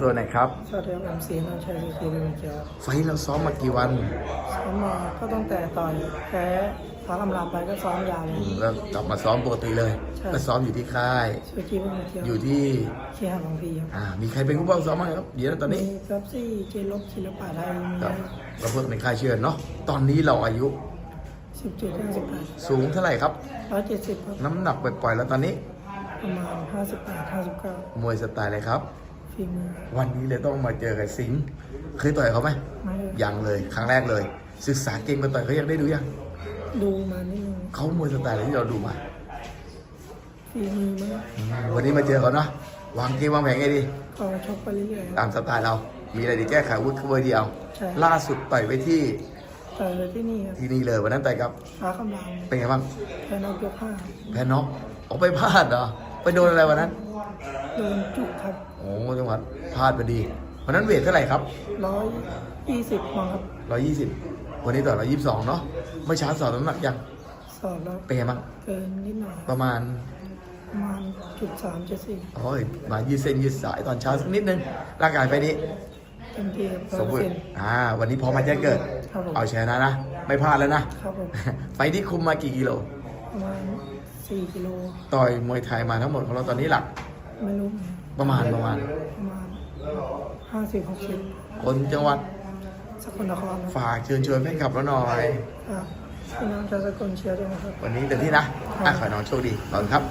ตัวหน่อยครับสวัสดีครับผมสีนนท์ชัยสุขีเป็นเกียวไฟท์เราซ้อมมากี่วันซ้อมมาก็ตั้งแต่ต่อยแพ้ฟ้าคำรามไปก็ซ้อมยาวเลยอืมแล้วกลับมาซ้อมปกติเลยใช่ก็ซ้อมอยู่ที่ค่ายสุขีเป็นเกียวอยู่ที่เชียร์บางพีครับอ่ามีใครเป็นผู้บังซ้อมบ้างครับเดี๋ยวตอนนี้มีเป๊ปซี่เจลบศิลปะไทยมีครับเราเพิ่งในค่ายเชื่อเนาะตอนนี้เราอายุสิบเจ็ดห้าสิบแปดสูงเท่าไหร่ครับร้อยเจ็ดสิบครับน้ำหนักปล่อยๆแล้วตอนนี้ประมาณห้าสิบแปดห้าสิบเก้ามวยสไตล์อะไรครับ ฝีมือวันนี้เลยต้องมาเจอกับสิงห์เคยต่อยเขาไหมไม่ได้ยังเลยครั้งแรกเลย ศึกษาเก่งมาต่อยเขายังได้ดูยังดูมานิดนึงเขามวยสไตล์อะไรที่เราดูมาฝีมือมั้งอืมวันนี้มาเจอเขาเนาะวางเกมวางแผนไงดี ก็ชกไปเรื่อยๆคตารับ มสไตล์เรา มีอะไรดีแก้ไขอาวุ้นเบอร์เดียว ใช่ ล่าสุดต่อยไปที่ต่อยเลยที่นี่ครับที่นี่เลยวันนั้นต่อยกับฟ้าคำรามเป็นไงบ้างแพ้นอกยกห้าแพ้น็อกออกไปพลาดเหรอไปโดนอะไรวันนั้น โดนจุกครับโอ้จังหวัดพลาดพอดีวันนั้นเวทเท่าไหร่ครับร้อยยี่สิบมั้งครับ120วันนี้ต่อ122เนาะเมื่อเช้าสอบน้ำหนักยังสอบแล้วเป็นไงบ้างเกินนิดหน่อยประมาณประมาณจุดสามจุดสี่โอ้ยมายืดเส้นยืดสายตอนเช้าสักนิดนึงร่างกายไปนี้เต็มที่ครับสร้มอยบูเปอรร์ณ์เซ็นต์อ่า วันนี้พร้อมมาแจ้งเกิดครับผมเอาชนะนะ ไม่พลาดแล้วนะครับผมไฟที่คุมมากี่กิโลประมาณสี่กิโลต่อยมวยไทยมาทั้งหมดของเราตอนนี้หลัก ไม่รู้ประมาณประมาณ ประมาณห้าสิบหกสิบคนจังหวัดสกลนครนะฝากเชิญชวนแฟนคลับเราหน่อยครับพี่น้องชาวสกลเชียร์ด้วยนะครับวันนี้เต็มที่นะอะขอให้น้องโชคดีขอบคุณครับ